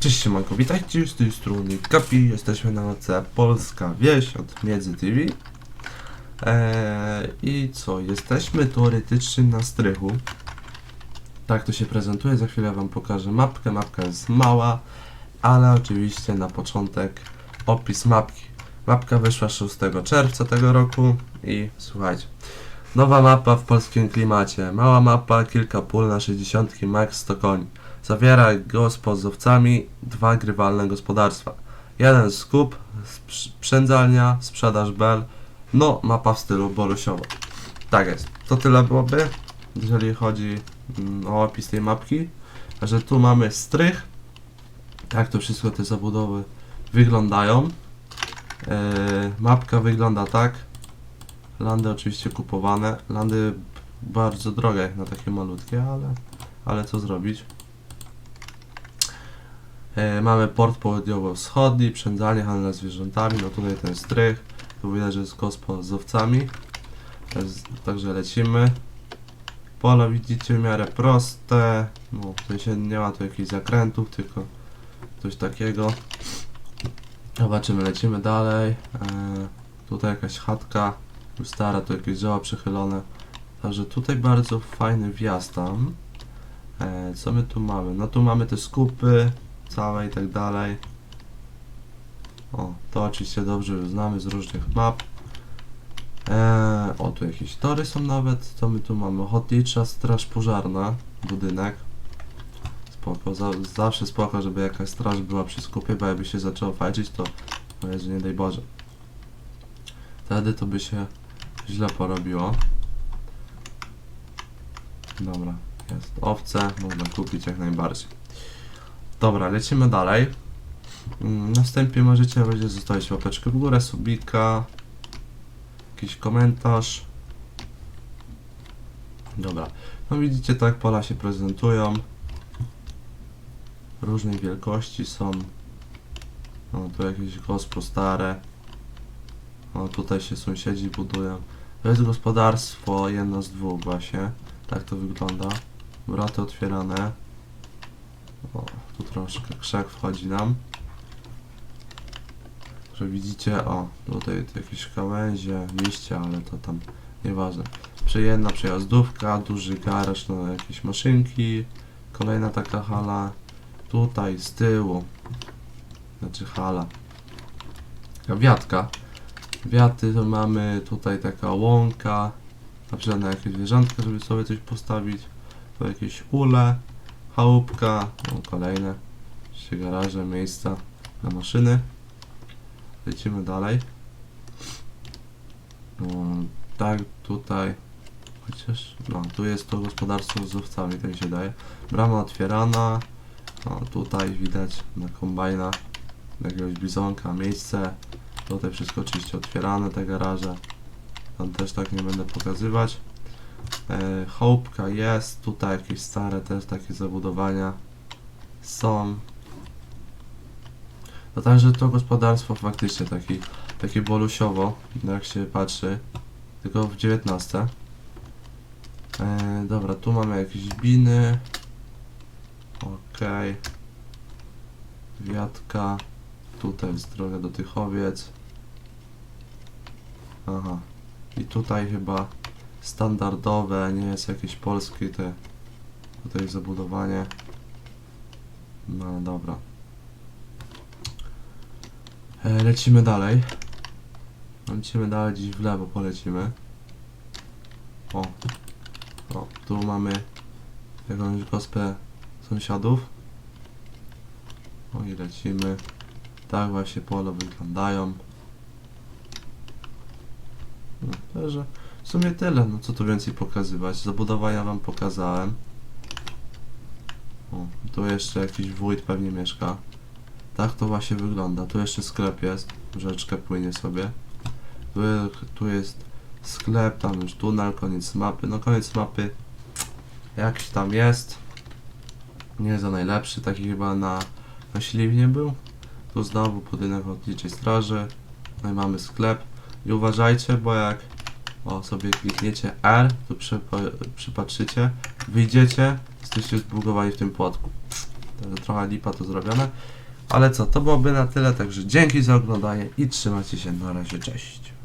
Cześć siemanko, witajcie z tej strony Kapi, jesteśmy na OC Polska Wieś od Miedzy TV eee, I co, jesteśmy teoretycznie na strychu. Tak to się prezentuje, za chwilę wam pokażę mapkę, mapka jest mała Ale oczywiście na początek opis mapki. Mapka wyszła 6 czerwca tego roku i słuchajcie Nowa mapa w polskim klimacie, mała mapa, kilka pól na 60 max 100 koni Zawiera gospod z owcami, dwa grywalne gospodarstwa. Jeden skup, sprzędzalnia, sprzedaż bel, no mapa w stylu borusiowo. Tak jest. To tyle byłoby, jeżeli chodzi mm, o opis tej mapki. Że tu mamy strych, jak to wszystko te zabudowy wyglądają. E, mapka wygląda tak. Landy oczywiście kupowane. Landy bardzo drogie na takie malutkie, ale, ale co zrobić. E, mamy port południowo-wschodni, przędzalnie, handel zwierzętami, no tutaj ten strych, tu widać, że jest gospo z owcami, także lecimy. Pole widzicie w miarę proste, no tutaj się nie ma tu jakichś zakrętów, tylko coś takiego. Zobaczymy, lecimy dalej. E, tutaj jakaś chatka, stara, tu jakieś dzieła przechylone. Także tutaj bardzo fajny wjazd tam. E, co my tu mamy? No tu mamy te skupy, całe i tak dalej. O, to oczywiście dobrze już znamy z różnych map. Eee, o, tu jakieś tory są nawet. Co my tu mamy? Ochotnicza Straż Pożarna, budynek. Spoko, za, zawsze spoko, żeby jakaś straż była przy skupie, bo jakby się zaczęło fajczyć, to o Jezu, nie daj Boże. Wtedy to by się źle porobiło. Dobra, jest owce, można kupić jak najbardziej. Dobra, lecimy dalej. Mm, Na wstępie możecie będzie zostawić łapeczkę w górę, subika, jakiś komentarz. Dobra, no widzicie tak pola się prezentują. Różnej wielkości są. O, tu jakieś gospo stare. O, tutaj się sąsiedzi budują. To jest gospodarstwo, jedno z dwóch właśnie. Tak to wygląda. Wraty otwierane. O, tu troszkę krzak wchodzi nam. Że widzicie, o, tutaj jakieś gałęzie, liście, ale to tam nieważne. Przyjemna przejazdówka, duży garaż, no jakieś maszynki, kolejna taka hala. Tutaj z tyłu, znaczy hala, wiatka. Wiaty to mamy, tutaj taka łąka, na przykład na jakieś zwierzątka, żeby sobie coś postawić. Tu jakieś ule, chałupka, no, kolejne, jeszcze garaże, miejsca na maszyny. Lecimy dalej. No, tak, tutaj, chociaż, no, tu jest to gospodarstwo z owcami, tak się daje. Brama otwierana, no, tutaj widać na kombajna jakiegoś bizonka, miejsce. Tutaj wszystko oczywiście otwierane, te garaże. Tam też tak nie będę pokazywać. E, chałupka jest, tutaj jakieś stare też takie zabudowania są. No także to gospodarstwo faktycznie taki, takie bolusiowo, jak się patrzy, tylko w 19. E, dobra, tu mamy jakieś biny. Okej. Wiatka. Tutaj jest droga do tych owiec. Aha. I tutaj chyba standardowe, nie jest jakieś polskie te tutaj zabudowanie. No dobra. E, lecimy dalej. Lecimy dalej, gdzieś w lewo polecimy. O. O, tu mamy jakąś gospę sąsiadów. O i lecimy. Tak właśnie pole wyglądają. No, także w sumie tyle, no co tu więcej pokazywać. Zabudowania wam pokazałem. O, tu jeszcze jakiś wójt pewnie mieszka. Tak to właśnie wygląda. Tu jeszcze sklep jest. Rzeczkę płynie sobie. Tu, tu jest sklep, tam już tunel, koniec mapy. No koniec mapy jakiś tam jest. Nie za najlepszy, taki chyba na, na Śliwnie był. Tu znowu budynek ochotniczej straży. No i mamy sklep. I uważajcie, bo jak o sobie klikniecie R, przypa- przypatrzycie, wyjdziecie, jesteście zbugowani w tym. Także trochę lipa to zrobione. Ale co, to byłoby na tyle, także dzięki za oglądanie i trzymajcie się, na razie, cześć.